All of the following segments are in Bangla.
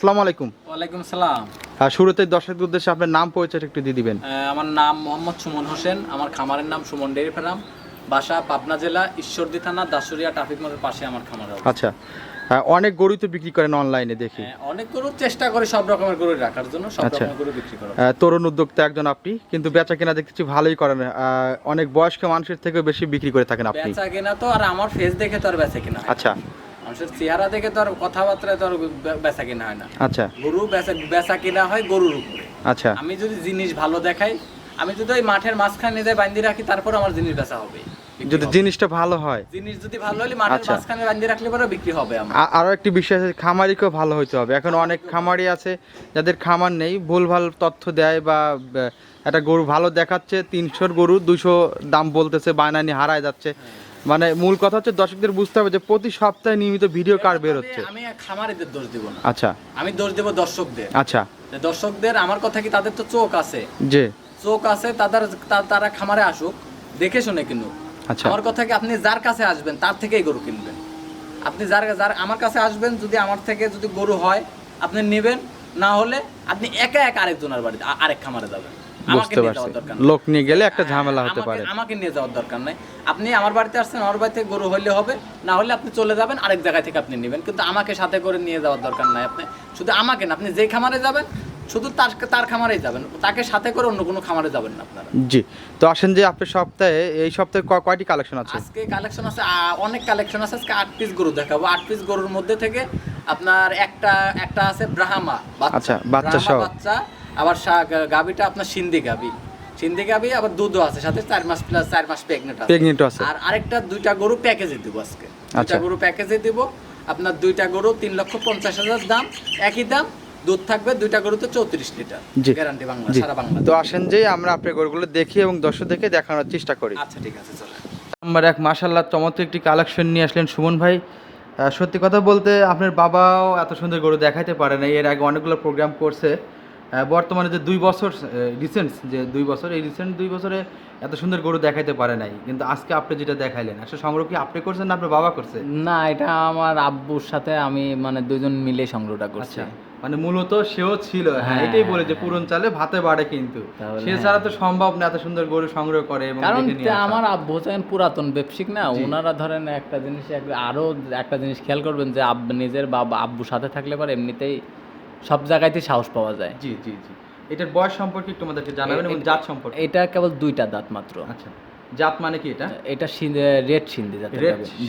আসসালামু আলাইকুম। ওয়ালাইকুম সালাম। শুরুতে দর্শকদের উদ্দেশ্যে আপনার নাম পরিচয় একটু দিয়ে দিবেন। আমার নাম মোহাম্মদ সুমন হোসেন। আমার খামারের নাম সুমন ডেয়ারি ফার্ম। বাসা পাবনা জেলা ঈশ্বরদী থানা দাসুরিয়া ট্রাফিক মোড়ের পাশে আমার খামার আচ্ছা। অনেক গরুই তো বিক্রি করেন অনলাইনে দেখি। হ্যাঁ, অনেক গরু চেষ্টা করে সব রকমের গরু রাখার জন্য সব আচ্ছা। রকমের গরু বিক্রি করা তরুণ উদ্যোক্তা একজন আপনি কিন্তু বেচা কেনা দেখতেছি ভালোই করেন। আহ, অনেক বয়স্ক মানুষের থেকে বেশি বিক্রি করে থাকেন আপনি। বেচা কেনা তো আর আমার ফেস দেখে তো আর বেচা কেনা আচ্ছা। মানুষের চেহারা দেখে তো আর কথাবার্তায় তো আর বেচা কেনা হয় না। আচ্ছা। গরু বেচা বেচা কেনা হয় গরুর উপরে। আচ্ছা। আমি যদি জিনিস ভালো দেখাই আমি যদি ওই মাঠের মাঝখানে যাই বান্ধি রাখি তারপর আমার জিনিস বেচা হবে। যদি জিনিসটা ভালো হয়। জিনিস যদি ভালো হলে মাঠের আচ্ছা। মাঝখানে বান্ধি রাখলে পরে বিক্রি হবে আমার। আরও একটি বিষয় আছে খামারিকেও ভালো হইতে হবে। এখন অনেক খামারি আছে যাদের খামার নেই ভুলভাল তথ্য দেয় বা একটা গরু ভালো দেখাচ্ছে তিনশোর গরু দুশো দাম বলতেছে বায়নানি হারায় যাচ্ছে। মানে মূল কথা হচ্ছে দর্শকদের বুঝতে হবে যে প্রতি সপ্তাহে নিয়মিত ভিডিও কার বের হচ্ছে? আমি খামারিদের দোষ দিব না। আচ্ছা। আমি দোষ দেব দর্শকদের। আচ্ছা। যে দর্শকদের আমার কথা কি তাদের তো চোখ আছে? যে। চোখ আছে তাদের তারা খামারে আসুক দেখে শুনে কিনুক। আচ্ছা। আমার কথা কি আপনি যার কাছে আসবেন তার থেকেই গরু কিনবেন? আপনি যার যার আমার কাছে আসবেন যদি আমার থেকে যদি গরু হয় আপনি নেবেন না হলে আপনি একা একা আরেকজনের বাড়িতে আরেক খামারে যাবেন। বুঝতে পারছি। লোক নিয়ে গেলে একটা ঝামেলা হতে পারে। আমাকে নিয়ে যাওয়ার দরকার নাই। আপনি আমার বাড়িতে আসছেন আমার বাড়িতে গরু হইলে হবে না হলে আপনি চলে যাবেন আরেক জায়গা থেকে আপনি নেবেন। কিন্তু আমাকে সাথে করে নিয়ে যাওয়ার দরকার নাই আপনি। শুধু আমাকে না আপনি যে খামারে যাবেন শুধু তার তার খামারেই যাবেন। তাকে সাথে করে অন্য কোনো খামারে যাবেন না আপনারা। জি। তো আসেন যে আপনার সপ্তাহে এই সপ্তাহে কয়টি কালেকশন আছে? আজকে কালেকশন আছে অনেক কালেকশন আছে। আজকে আট পিস গরু দেখাবো। আট পিস গরুর মধ্যে থেকে আপনার একটা একটা আছে ব্রাহ্মা আচ্ছা, বাচ্চা সহ। বাচ্চা আবার শা- গা- গাভীটা আপনার সিন্ধি গাভী। সিন্ধি গাভী আবার দুধও আছে সাথে চার মাস প্লাস চার মাস প্রেগনেন্ট আছে। প্রেগনেন্ট আছে। আর আরেকটা দুইটা গরু প্যাকেজে দিব আজকে। দুইটা আচ্ছা। গরু প্যাকেজে দিব। আপনার দুইটা গরু তিন লক্ষ পঞ্চাশ হাজার দাম। একই দাম দুধ থাকবে দুইটা গরুতে চৌত্রিশ লিটার। জি। গ্যারান্টি বাংলা সারা বাংলা তো আসেন যে আমরা আপনার গরুগুলো দেখি এবং দর্শকদেরকে দেখানোর চেষ্টা করি। আচ্ছা ঠিক আছে চলে নাম্বার এক মাসাল্লাহ চমৎকার একটি কালেকশন নিয়ে আসলেন সুমন ভাই। সত্যি কথা বলতে আপনার বাবাও এত সুন্দর গরু দেখাইতে পারে না এর আগে অনেকগুলো প্রোগ্রাম করছে। বর্তমানে যে দুই বছর রিসেন্ট যে দুই বছর এই রিসেন্ট দুই বছরে এত সুন্দর গরু দেখাইতে পারে নাই কিন্তু আজকে আপনি যেটা দেখাইলেন আসলে সংগ্রহ কি আপনি করছেন না আপনার বাবা করছে না এটা আমার আব্বুর সাথে আমি মানে দুইজন মিলে সংগ্রহটা করছি আচ্ছা মানে মূলত সেও ছিল হ্যাঁ হ্যাঁ, এটাই বলে যে হ্যাঁ। পুরন চালে ভাতে বাড়ে কিন্তু সে হ্যাঁ। ছাড়া তো সম্ভব না এত সুন্দর গরু সংগ্রহ করে এবং কারণ। আমার আব্বু হচ্ছেন পুরাতন ব্যবসায়িক না ওনারা ধরেন একটা জিনিস আরও একটা জিনিস খেয়াল করবেন যে আব নিজের বাবা আব্বুর সাথে থাকলে পরে এমনিতেই সব জায়গায়তেই সাহস পাওয়া যায়। জি জি জি। এটার বয়স সম্পর্কে একটু আমাদেরকে জানাবেন এবং জাত সম্পর্কে। এটা কেবল দুইটা দাঁত মাত্র। আচ্ছা জাত মানে কি এটা? এটা রেড সিন্ধি জাতের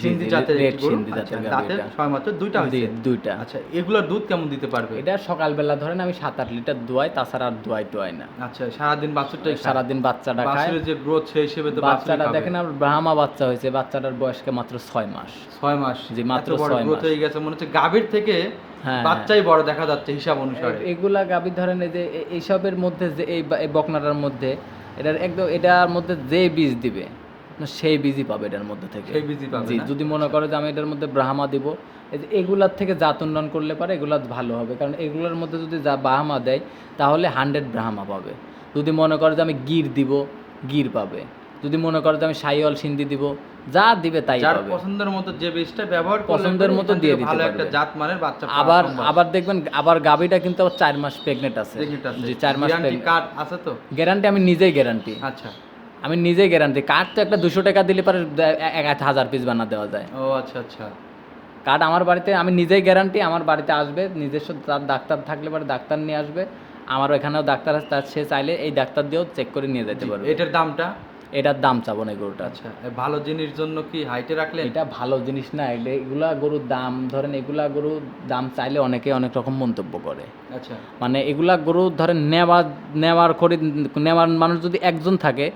সিন্ধি জাতের রেড সিন্ধি জাতের দাঁতে গাভী মাত্র দুইটা জি, হয়েছে। দুইটা। আচ্ছা এগুলোর দুধ কেমন দিতে পারবে? এটা সকালবেলা ধরেন আমি সাত আট লিটার দোয়াই তাছাড়া আর দোয়াই টোয়াই না। আচ্ছা সারাদিন খায়। সারাদিন বাচ্চাটা খায়। যে গ্রোথ সেই হিসেবে তো বাচ্চাটা বাচ্চাটা দেখেন আমার ব্রাহ্মা বাচ্চা হয়েছে বাচ্চাটার বয়সকে মাত্র ছয় মাস। ছয় মাস। জি, মাত্র ছয় গ্রোথ মাস। হয়ে গেছে মনে হচ্ছে গাভীর থেকে বাচ্চাই বড় দেখা যাচ্ছে হিসাব অনুসারে। এগুলা গাভী ধরেন এই যে এইসবের মধ্যে যে এই বকনাটার মধ্যে এটার একদম এটার মধ্যে যে বীজ দিবে সেই বীজই পাবে এটার মধ্যে থেকে। সেই বীজই পাবে জি যদি মনে করে যে আমি এটার মধ্যে ব্রাহ্মা দিব এই যে এগুলার থেকে জাত উন্নয়ন করলে পারে এগুলা ভালো হবে। কারণ এগুলোর মধ্যে যদি যা ব্রাহ্মা দেয় তাহলে হান্ড্রেড ব্রাহ্মা পাবে। যদি মনে করে যে আমি গির দিব গির পাবে। যদি মনে করো যে আমি সাইওয়াল সিন্ধি দিব যা দিবে তাই যার পছন্দের মতো যে বীজটা ব্যবহার পছন্দের মতো দিয়ে দিতে ভালো একটা জাত মানের বাচ্চা আবার আবার দেখবেন আবার গাভীটা কিন্তু আবার চার মাস প্রেগনেন্ট আছে। জি চার মাস Guarantee card আছে তো? গ্যারান্টি আমি নিজেই গ্যারান্টি আচ্ছা। আমি নিজেই গ্যারান্টি কার্ড তো একটা দুশো টাকা দিলে পরে দে- এ- এক এক হাজার পিস বানা দেওয়া যায়। ও আচ্ছা আচ্ছা। কার্ড আমার বাড়িতে আমি নিজেই গ্যারান্টি আমার বাড়িতে আসবে। নিজস্ব তার ডাক্তার থাকলে পরে ডাক্তার নিয়ে আসবে। আমার এখানেও ডাক্তার আছে তার সে চাইলে এই ডাক্তার দিয়েও চেক করে নিয়ে যেতে পারবে। এটার দামটা? এটার দাম চাবো না এই গরুটা আচ্ছা ভালো জিনিস জন্য কি হাইটে রাখলেন? এটা ভালো জিনিস না এগুলা- এগুলা গরুর দাম ধরেন এগুলা গরুর দাম চাইলে অনেকে অনেক রকম মন্তব্য করে। আচ্ছা। মানে এগুলা গরু ধরেন নেওয়া নেওয়ার করে নেওয়ার মানুষ যদি একজন থাকে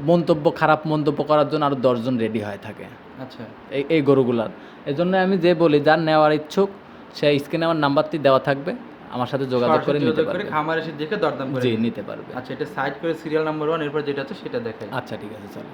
মন্তব্য খারাপ মন্তব্য করার জন্য আরও দশজন রেডি হয়ে থাকে। আচ্ছা। এই এই গরুগুলার। এই জন্য আমি যে বলি যার নেওয়ার ইচ্ছুক সে স্ক্রিনে আমার নাম্বারটি দেওয়া থাকবে। আমার সাথে যোগাযোগ করে নিতে পারবে। খামার এসে দেখে দরদাম করে জি নিতে পারবে। আচ্ছা এটা সাইড করে সিরিয়াল নাম্বার ওয়ান এরপর যেটা আছে সেটা দেখাই। আচ্ছা ঠিক আছে চলো।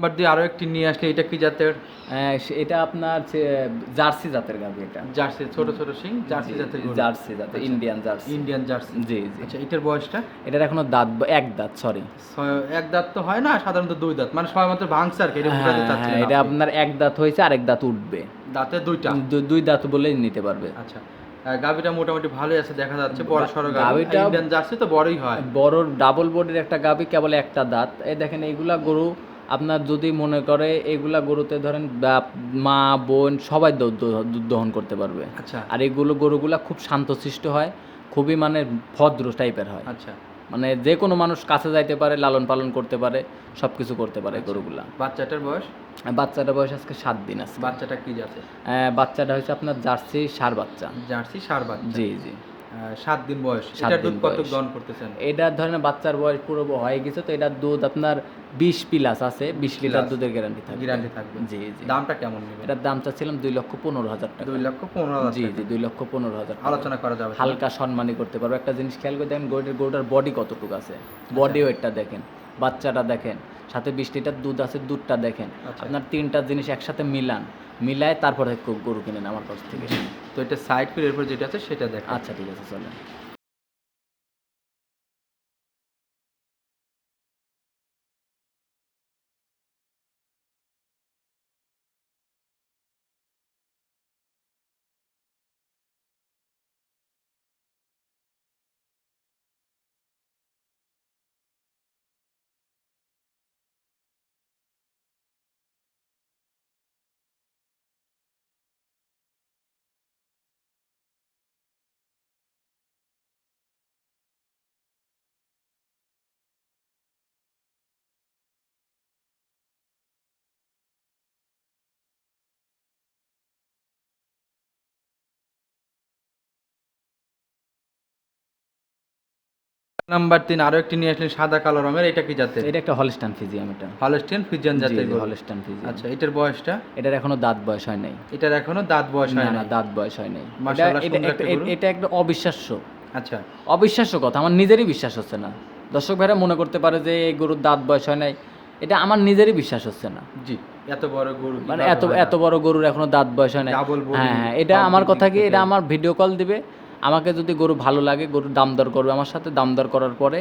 নাম্বার দিয়ে আরও একটি নিয়ে আসলে এটা কি জাতের? এটা আপনার জার্সি জাতের গাভি এটা। জার্সি ছোট ছোট সিং জার্সি জাতের জার্সি জাতের আচ্ছা। Indian jersey. Indian jersey. জি জি। আচ্ছা এটার বয়সটা? এটার এখনও দাঁত এক দাঁত সরি এক দাঁত তো হয় না সাধারণত দুই দাঁত। মানে সবাই মাত্র ভাঙছে আর কি এটা হ্যাঁ হ্যাঁ, এটা আপনার এক দাঁত হয়েছে আরেক দাঁত উঠবে। দাঁতে দুইটা? দুই দাঁত বলেই নিতে পারবে। আচ্ছা গাভীটা মোটামুটি ভালোই আছে দেখা যাচ্ছে বড় সড়ো গাভী ইন্ডিয়ান জার্সি তো বড়ই হয়। বড় ডাবল বডির একটা গাভি কেবল একটা দাঁত। এই দেখেন এইগুলা গরু আপনার যদি মনে করে এগুলা গরুতে ধরেন বাপ, মা বোন সবাই দুধ দহ- দহন করতে পারবে। আচ্ছা। আর এইগুলো গরুগুলা খুব শান্তশিষ্ট হয় খুবই মানে ভদ্র টাইপের হয়। আচ্ছা। মানে যে কোনো মানুষ কাছে যাইতে পারে লালন পালন করতে পারে সব কিছু করতে পারে আচ্ছা। গরুগুলা। বাচ্চাটার বয়স? আর বাচ্চাটা বয়স আজকে সাত দিন আছে বাচ্চাটা কি জাতের? বাচ্চাটা হচ্ছে আপনার জার্সি সার বাচ্চা। জার্সি সার বাচ্চা। জি জি। সাত দিন বয়স। দিন দুধ কত গ্রহণ করতেছেন? এটা ধরেন বাচ্চার বয়স পুরো হয়ে গেছে তো এটার দুধ আপনার বিশ প্লাস আছে বিশ লিটার দুধের গ্যারান্টি থাকবে। গ্যারান্টি থাকবে। জি জি। দামটা কেমন নেবেন? এটার দাম চাচ্ছিলাম দুই লক্ষ পনেরো হাজার টাকা। দুই লক্ষ পনেরো হাজার জি জি দুই লক্ষ পনেরো হাজার আলোচনা করা যাবে। হালকা সম্মানই করতে পারব। একটা জিনিস খেয়াল করে দেখেন গরুটার গরুটার বডি কতটুকু আছে? বডি ওয়েটটা দেখেন। বাচ্চাটা দেখেন সাথে বিশ লিটার দুধ আছে দুধটা দেখেন। আচ্ছা। আপনার তিনটা জিনিস একসাথে মিলান। মিলায় তারপরে গরু কিনেন আমার কাছ থেকে। তো এটা সাইড করে এরপর যেটা আছে সেটা দেখ আচ্ছা ঠিক আছে চলেন। নাম্বার তিন আরও একটি নিয়ে আসলেন সাদা কালো রঙের এটা কি জাতের? এটা একটা হলস্টান ফিজিয়াম এটা। হলস্টিয়ান ফ্রিজিয়ান জাতের। Holstein Friesian. আচ্ছা এটার বয়সটা? এটার এখনও দাঁত বয়স হয় নাই। এটার এখনও দাঁত বয়স হয় না দাঁত বয়স হয় নাই। এটা একটা- অবিশ্বাস্য। আচ্ছা। অবিশ্বাস্য কথা আমার নিজেরই বিশ্বাস হচ্ছে না। দর্শক ভাইরা মনে করতে পারে যে এই গরুর দাঁত বয়স হয় নাই। এটা আমার নিজেরই বিশ্বাস হচ্ছে না। জি এত বড় গরু মানে এত এত বড় গরুর এখনও দাঁত বয়স হয় নাই। হ্যাঁ হ্যাঁ এটা আমার কথা কি? এটা আমার ভিডিও কল দিবে। আমাকে যদি গরু ভালো লাগে, গরুর দাম দর করবে, আমার সাথে দাম দর করার পরে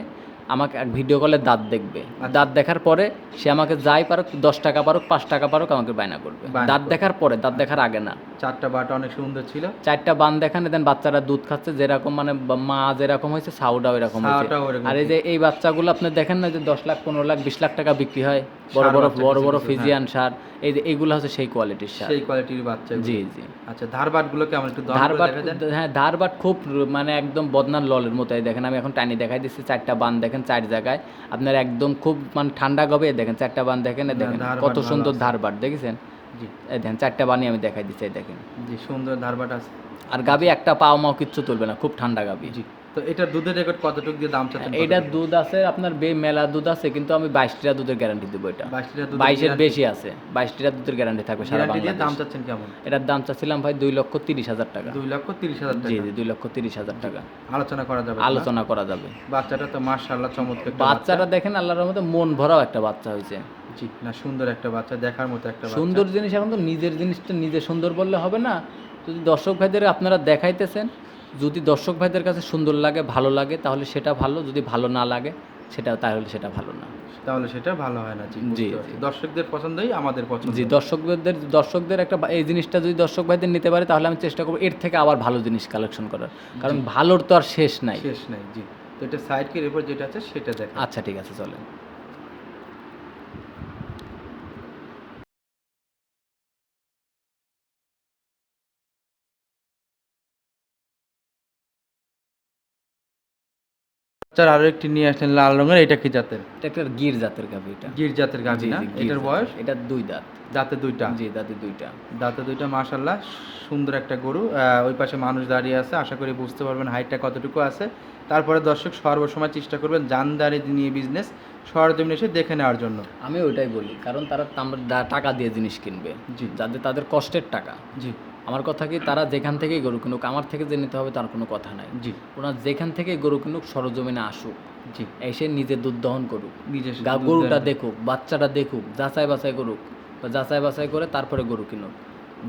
আমাকে এক ভিডিও কলে দাঁত দেখবে। আচ্ছা। দাঁত দেখার পরে সে আমাকে যাই পারুক দশ টাকা পারুক পাঁচ টাকা পারুক আমাকে বায়না করবে। দাঁত দেখার পরে দাঁত দেখার আগে না। চারটা বাটা অনেক সুন্দর ছিল। চারটা বান দেখান দেন বাচ্চারা দুধ খাচ্ছে যেরকম মানে মা যেরকম হয়েছে সাউটাও এরকম হয়েছে। আর এই যে এই বাচ্চাগুলো আপনি দেখেন না যে দশ লাখ পনেরো লাখ বিশ লাখ টাকা বিক্রি হয়? বড় বড় বড় বড় ফিজিয়ান সার। এই যে এইগুলো হচ্ছে সেই কোয়ালিটির সার। সেই কোয়ালিটির বাচ্চা জি জি। আচ্ছা ধারবাটগুলো কেমন একটু ধারবাট হ্যাঁ ধারবাট খুব মানে একদম বদনার ললের মতো দেখেন আমি এখন টানি দেখাই দিচ্ছি চারটা বান দেখেন চার জায়গায়। আপনার একদম খুব মানে ঠান্ডা গবে দেখেন চারটা বান দেখেন দেখেন কত সুন্দর ধারবার ধারবাট দেখেছেন? জি। দেখেন চারটা বানি আমি দেখাই দিচ্ছি দেখেন। জি সুন্দর ধারবাট আছে। আর গাবি একটা পাও মাও কিচ্ছু তুলবে না খুব ঠান্ডা গাবি। জি। তো এটার দুধের রেকর্ড কতটুকু দিয়ে দাম চাচ্ছেন এটার দুধ আছে আপনার বে মেলা দুধ আছে কিন্তু আমি বাইশ লিটার দুধের গ্যারান্টি দেবো এটা। বাইশ বাইশের বেশি আছে বাইশ লিটার দুধের গ্যারান্টি থাকবে সারা দিয়ে দাম চাচ্ছেন কেমন? এটার দাম চাচ্ছিলাম ভাই দুই লক্ষ তিরিশ হাজার টাকা। দুই লক্ষ তিরিশ হাজার জি জি দুই লক্ষ তিরিশ হাজার টাকা। আলোচনা করা যাবে আলোচনা করা যাবে। বাচ্চাটা তো মাশাআল্লাহ চমৎকার বাচ্চাটা দেখেন আল্লাহর মধ্যে মন ভরাও একটা বাচ্চা হয়েছে। জি না সুন্দর একটা বাচ্চা দেখার মতো একটা সুন্দর জিনিস এখন তো নিজের জিনিসটা নিজে সুন্দর বললে হবে না। যদি দর্শক ভাইদের আপনারা দেখাইতেছেন যদি দর্শক ভাইদের কাছে সুন্দর লাগে ভালো লাগে তাহলে সেটা ভালো যদি ভালো না লাগে সেটা তাহলে সেটা ভালো না। তাহলে সেটা ভালো হয় না জি। দর্শকদের পছন্দই আমাদের পছন্দ। জি দর্শকদের দর্শকদের একটা এই জিনিসটা যদি দর্শক ভাইদের নিতে পারে তাহলে আমি চেষ্টা করব এর থেকে আবার ভালো জিনিস কালেকশন করার। কারণ ভালোর তো আর শেষ নাই। শেষ নাই জি। তো এটা সাইড কে এরপর যেটা আছে সেটা দেখা আচ্ছা ঠিক আছে চলেন। বাচ্চার আরও একটি নিয়ে আসলেন লাল রঙের এটা কি জাতের? এটা একটা গির জাতের গাভি এটা। গির জাতের গাভি না? এটার বয়স? এটা দুই দাঁত। দাঁতে দুইটা? জি দাঁতে দুইটা। দাঁতে দুইটা মাশাল্লাহ সুন্দর একটা গরু। ওই পাশে মানুষ দাঁড়িয়ে আছে আশা করি বুঝতে পারবেন হাইটটা কতটুকু আছে। তারপরে দর্শক সর্বসময় চেষ্টা করবেন জানদারি নিয়ে বিজনেস সরজমিনে এসে দেখে নেওয়ার জন্য। আমি ওইটাই বলি কারণ তারা টাকা দিয়ে জিনিস কিনবে। জি। যাদের তাদের কষ্টের টাকা। জি। আমার কথা কি তারা যেখান থেকেই গরু কিনুক আমার থেকে যে নিতে হবে তার কোনো কথা নাই। জি। ওনার যেখান থেকে গরু কিনুক সরজমিনে আসুক। জি। এসে নিজে দুধ দহন করুক। নিজের গরুটা দেখুক বাচ্চাটা দেখুক যাচাই বাছাই করুক। বা যাচাই বাছাই করে তারপরে গরু কিনুক।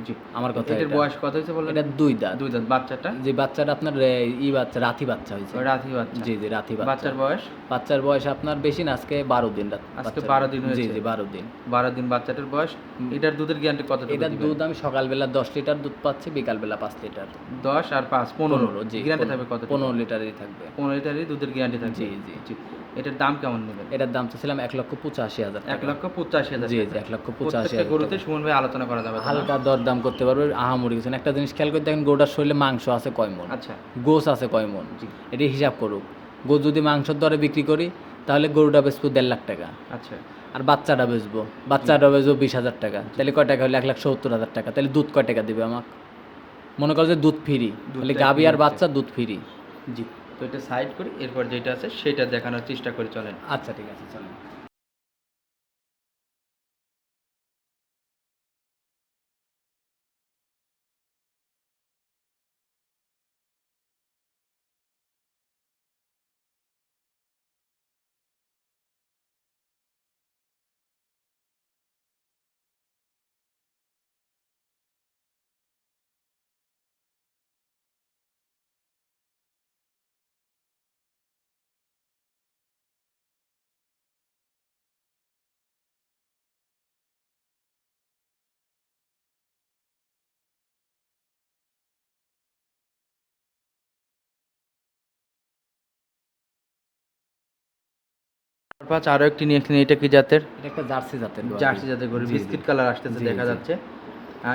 জি। আমার কথা এটার বয়স কত হয়েছে বলেন? এটা দুই দাঁত। দুই দাঁত। বাচ্চাটা? যে বাচ্চাটা আপনার ই বাচ্চা রাথি বাচ্চা হয়েছে। রাতি বাচ্চা। জি জি রাথি বাচ্চা। বাচ্চার বয়স? বাচ্চার বয়স আপনার বেশি না আজকে বারো দিন রাত আজকে বারো দিন জি। জি বারো দিন। বারো দিন বাচ্চাটার বয়স। এটার দুধের গ্যারান্টি কত এটার দুধ আমি সকালবেলা দশ লিটার দুধ পাচ্ছি বিকালবেলা পাঁচ লিটার। দশ আর পাঁচ পনেরো। জি গ্যারান্টি থাকবে কত পনেরো লিটারই থাকবে। পনেরো লিটারই দুধের গ্যারান্টি থাকবে। জি জি। জি। এটার দাম কেমন নেবেন? এটার দাম চাচ্ছিলাম এক লক্ষ পঁচাশি হাজার এক লক্ষ পঁচাশি হাজার জি এক লক্ষ পঁচাশি হাজার গরুতে সুমন ভাই আলোচনা করা যাবে? হালকা দরদাম করতে পারবে আহামরি কিছু না। একটা জিনিস খেয়াল করে দেখেন গরুটার শরীরে মাংস আছে কয় মন। আচ্ছা। গোস আছে কয় মন। জি। এটি হিসাব করুক। গোস যদি মাংসের দরে বিক্রি করি তাহলে গরুটা বেচবো দেড় লাখ টাকা। আচ্ছা। আর বাচ্চাটা বেচবো বাচ্চাটা বেচবো বিশ হাজার টাকা। তাহলে কয় টাকা হলে এক লাখ সত্তর হাজার টাকা? তাহলে দুধ কয় টাকা দেবে আমাকে? মনে করো যে দুধ ফ্রি। তাহলে গাবি আর বাচ্চা দুধ ফ্রি। জি। তো এটা সাইড করি এরপর যেটা আছে সেটা দেখানোর চেষ্টা করে চলেন। আচ্ছা ঠিক আছে চলেন। পাঁচ আরও একটি নিয়ে এসেছেন এটা কি জাতের? এটা একটা জার্সি জাতের জার্সি জাতের গরু। বিস্কিট কালার আসতেছে দেখা যাচ্ছে।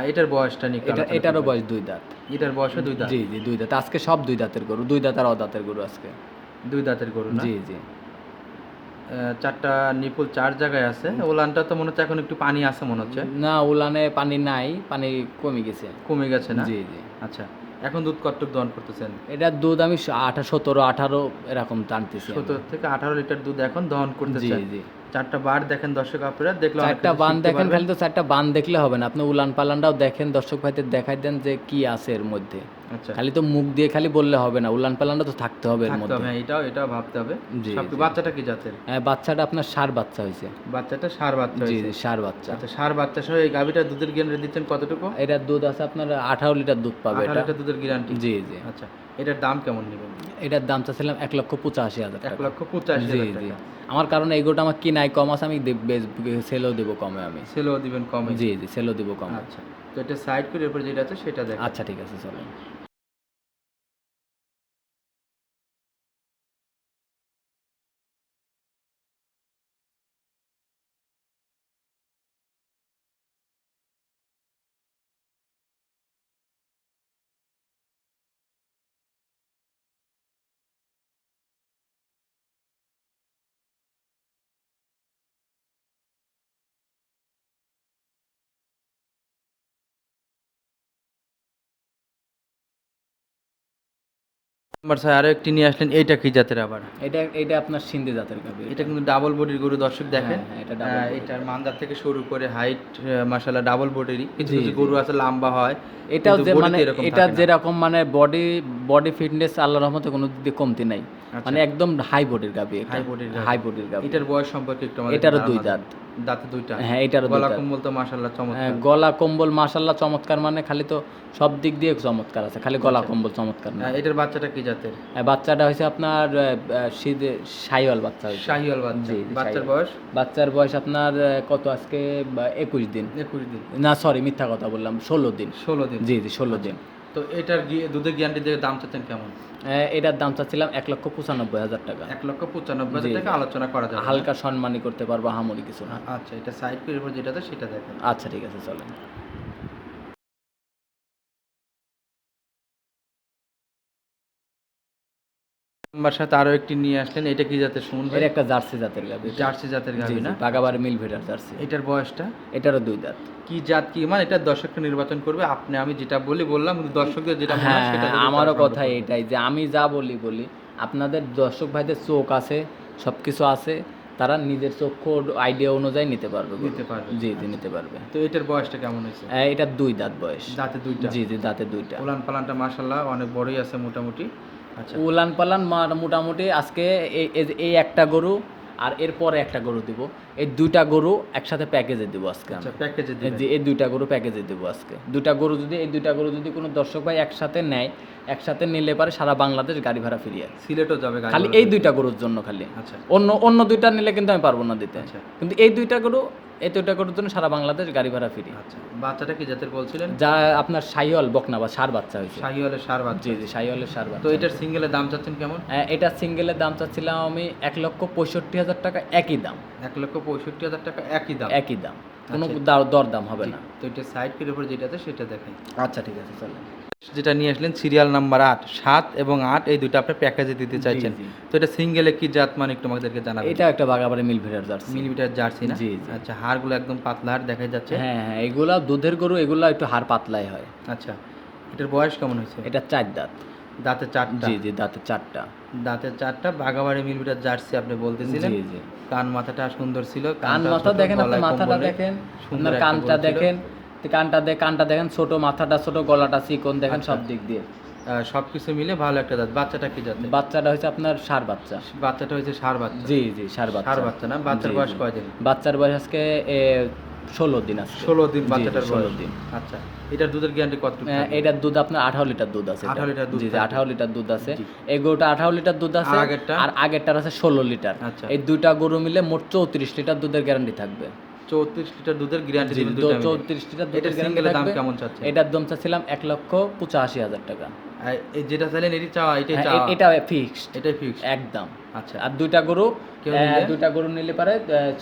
এটার বয়সটা নিয়ে এটা এটারও বয়স দুই দাঁত। এটার বয়সও দুই দাঁত? জি জি দুই দাঁত। আজকে সব দুই দাঁতের গরু দুই দাঁত আর অদাঁতের গরু আজকে। দুই দাঁতের গরু না? জি জি। চারটা নিপুল চার জায়গায় আছে। ওলানটা তো মনে হচ্ছে এখন একটু পানি আছে মনে হচ্ছে। না উলানে পানি নাই পানি কমে গেছে। কমে গেছে না? জি জি। আচ্ছা। এখন দুধ কতটুকু দহন করতেছেন? এটা দুধ আমি আঠা সতেরো আঠারো এরকম টানতেছি। সতেরো থেকে আঠারো লিটার দুধ এখন দহন জি জি। চারটা বার দেখেন দর্শক আপনারা দেখলে চারটা বান দেখেন খালি তো চারটা বান দেখলে হবে না। আপনি উলান পালানটাও দেখেন দর্শক ভাইদের দেখাই দেন যে কি আছে এর মধ্যে। আচ্ছা। খালি তো মুখ দিয়ে খালি বললে হবে না উলান পালানটা তো থাকতে হবে এর মধ্যে। হ্যাঁ, এটাও এটাও ভাবতে হবে। বাচ্চাটা কি জাতের? হ্যাঁ, বাচ্চাটা আপনার সার বাচ্চা হয়েছে। বাচ্চাটা সার বাচ্চা জি সার বাচ্চা। আচ্ছা সার বাচ্চা সহ এই গাভিটা দুধের গ্যারান্টি দিচ্ছেন কতটুকু? এটার দুধ আছে আপনার আঠারো লিটার দুধ পাবে এটা। লিটার দুধের গ্যারান্টি। জি জি। আচ্ছা। এটার দাম কেমন নেবেন? এটার দাম চাচ্ছিলাম এক লক্ষ পঁচাশি হাজার এক লক্ষ পঁচাশি জি জি। আমার কারণে এগুলোটা আমার কিনাই কম আছে আমি সেলও দেবো কমে আমি। সেলও দিবেন কমে? জি জি সেলও দেবো কম। আচ্ছা। তো এটা সাইড করে এরপর যেটা আছে সেটা দেখ আচ্ছা ঠিক আছে চলেন। নাম্বার স্যার আরও একটি নিয়ে আসলেন এইটা কি জাতের আবার? এটা এটা আপনার সিন্ধি জাতের গাভি এটা কিন্তু ডাবল বডির গরু দর্শক দেখেন। হ্যাঁ, এটা double এটার মান্দার থেকে শুরু করে হাইট মাশাআল্লাহ ডাবল বডিরই কিছু কিছু গরু আছে লম্বা হয় এটাও যে মানে এটা। যেরকম মানে বডি বডি ফিটনেস আল্লাহর রহমতে কোনো দিক কমতি নাই। মানে একদম হাই বডির গাবি High body র গাভী। হাই বডির গাবি এটার বয়স সম্পর্কে একটু আমাদের এটারও দুই। দাঁত। দাঁতে দুইটা। হ্যাঁ এটারও গলা কম্বল তো মাশাআল্লাহ হ্যাঁ, চমৎকার গলা কম্বল মাশাল্লাহ চমৎকার মানে খালি তো সব দিক দিয়ে চমৎকার আছে খালি গলা আচ্ছা। কম্বল চমৎকার না। এটার বাচ্চাটা কি জাতের? হ্যাঁ, বাচ্চাটা হয়েছে আপনার শীতে সাইওয়াল বাচ্চা হয়েছে শাহিওয়াল বাচ্চা। বাচ্চার বয়স? বাচ্চার বয়স আপনার কত আজকে? একুশ দিন। একুশ দিন। না সরি মিথ্যা কথা বললাম ষোলো দিন। ষোলো দিন। জি জি ষোলো দিন। তো এটার দুধের গ্যারান্টি দিয়ে দাম চাচ্ছেন কেমন? এটার দাম চাচ্ছিলাম এক লক্ষ পঁচানব্বই হাজার টাকা। এক লক্ষ পঁচানব্বই হাজার টাকা আলোচনা করা যাবে হালকা সম্মানই করতে পারব হামরি কিছু না। আচ্ছা এটা সাইড করে যেটা সেটা দেখেন। আচ্ছা ঠিক আছে চলেন। আমার সাথে আরও একটি নিয়ে আসলেন এটা কি জাতের ভাই? একটা জার্সি জাতের গাবি জার্সি জাতের না? বাগাবার মিল ভেটার জার্সি। এটার বয়সটা? এটারও দুই দাঁত। কি জাত কি? মানে এটা দর্শককে নির্বাচন করবে। আপনি আমি যেটা বলি বললাম দর্শকদের যেটা হয় আমারও কথা এটাই যে আমি যা বলি বলি। আপনাদের দর্শক ভাইদের চোখ আছে সব কিছু আছে তারা নিজের চক্ষু আইডিয়া অনুযায়ী নিতে পারবে। নিতে পারবে। জি জি নিতে পারবে। তো এটার বয়সটা কেমন হয়েছে? এটা দুই দাঁত বয়স। দাঁতে দুইটা? জি জি দাঁতে দুইটা। উলান পালানটা মাশাল্লাহ অনেক বড়ই আছে মোটামুটি। উলান পালান মোটামুটি আজকে এই- এই একটা গরু আর এরপরে একটা গরু দিব। এই দুইটা গরু একসাথে প্যাকেজে দিব আজকে আচ্ছা প্যাকেজে যে এই দুইটা গরু প্যাকেজে দেবো আজকে। দুইটা গরু যদি এই দুইটা গরু যদি কোনো দর্শক ভাই একসাথে নেয় একসাথে নিলে পারে সারা বাংলাদেশ গাড়ি ভাড়া ফিরিয়ে সিলেটও যাবে খালি এই দুইটা গরুর জন্য খালি। আচ্ছা। অন্য অন্য দুইটা নিলে কিন্তু আমি পারব না দিতে। আচ্ছা। কিন্তু এই দুইটা গরু এই দুইটা গরুর জন্য সারা বাংলাদেশ গাড়ি ভাড়া ফিরি আচ্ছা বাচ্চাটা কি জাতের বলছিলেন যা আপনার সাইহল বকনা বা সার বাচ্চা হয়েছে। শাহিওয়ালের সার বাচ্চা। জি জি সাইহলের সার বাচ্চা। তো এটার সিঙ্গেলের দাম চাচ্ছেন কেমন? আহ, এটা সিঙ্গেলের দাম চাচ্ছিলাম আমি এক লক্ষ পঁয়ষট্টি হাজার টাকা একই দাম। এক লক্ষ পঁয়ষট্টি হাজার টাকা একই দাম? একই দাম। কোনো আচ্ছা। দর দাম হবে না। তো এটা সাইড কির উপর যেটা আছে সেটা দেখাই। আচ্ছা ঠিক আছে চলেন। যেটা নিয়ে আসলেন সিরিয়াল নাম্বার আট সাত এবং আট এই দুটো আপনি প্যাকেজে দিতে চাইছেন। তো এটা সিঙ্গেলে কি জাত মানে একটু আমাদেরকে জানাবেন? এটা একটা বাগাবাড়ি মিল ভিড়ার জার্সি। মিলিমিটার জার্সি না? জি। আচ্ছা হাড়গুলো একদম পাতলা হাড় দেখা যাচ্ছে। হ্যাঁ হ্যাঁ এগুলা দুধের গরু এগুলা একটু হাড় পাতলাই হয়। আচ্ছা এটার বয়স কেমন হয়েছে? এটা চার দাঁত। দাঁতে চারটা? জি জি দাঁতে চারটা। দাঁতে চারটা বাগাবাড়ি মিলিমিটার জার্সি আপনি বলতেছিলেন। জি জি। কান মাথাটা সুন্দর ছিল কান মাথা দেখেন আপনি মাথাটা দেখেন সুন্দর কানটা দেখেন। কানটা দেখ কানটা দেখেন ছোট মাথাটা ছোট গলাটা চিকন দেখেন আচ্ছা। সব দিক দিয়ে। সবকিছু মিলে ভালো একটা দাঁত। বাচ্চাটা কি জাতে বাচ্চাটা হচ্ছে আপনার সার বাচ্চা। বাচ্চাটা হয়েছে সার বাচ্চা। জি জি সার বাচ্চা। সার বাচ্চা না? বাচ্চার বয়স। কয়দিন? বাচ্চার বয়স আজকে ষোলো দিন আছে ষোলো দিন বাচ্চাটার ষোলো দিন। আচ্ছা এটার দুধের গ্যারান্টি কত এটার দুধ আপনার আঠারো লিটার দুধ আছে। 18 লিটার দুধ জি। আঠারো লিটার দুধ আছে। এই গরুটা আঠারো লিটার দুধ আছে আর আগেরটা? আর আগেরটার আছে ষোলো লিটার। আচ্ছা। এই দুইটা গরু মিলে মোট চৌত্রিশ লিটার দুধের গ্যারান্টি থাকবে। চৌত্রিশ লিটার দুধের গ্যারান্টি দিবেন। চৌত্রিশ লিটার দুধের সিঙ্গেলের দাম কেমন চাচ্ছে এটার দাম চাচ্ছিলাম এক লক্ষ পঁচাশি হাজার টাকা। যেটা চাইলেন এটি চাওয়া এটাই হ্যাঁ, চাওয়া। এটা ফিক্সড এটাই ফিক্স একদম। আচ্ছা। আর দুইটা গরু? দুইটা গরু নিলে পারে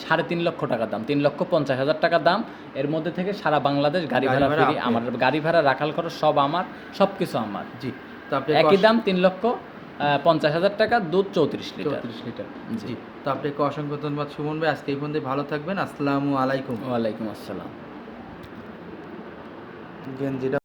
সাড়ে তিন লক্ষ টাকা দাম তিন লক্ষ পঞ্চাশ হাজার টাকা দাম। এর মধ্যে থেকে সারা বাংলাদেশ গাড়ি ভাড়া ফ্রি আমার গাড়ি ভাড়া রাখাল খরচ সব আমার সব কিছু আমার। জি একই দাম তিন লক্ষ পঞ্চাশ হাজার টাকা দুধ চৌত্রিশ লিটার। চৌত্রিশ লিটার। জি। তো আপনাকে অসংখ্য ধন্যবাদ সুমন ভাই। আজকে এই পর্যন্ত ভালো থাকবেন। আসসালামু আলাইকুম। ওয়ালাইকুম আসসালাম। গেঞ্জিটা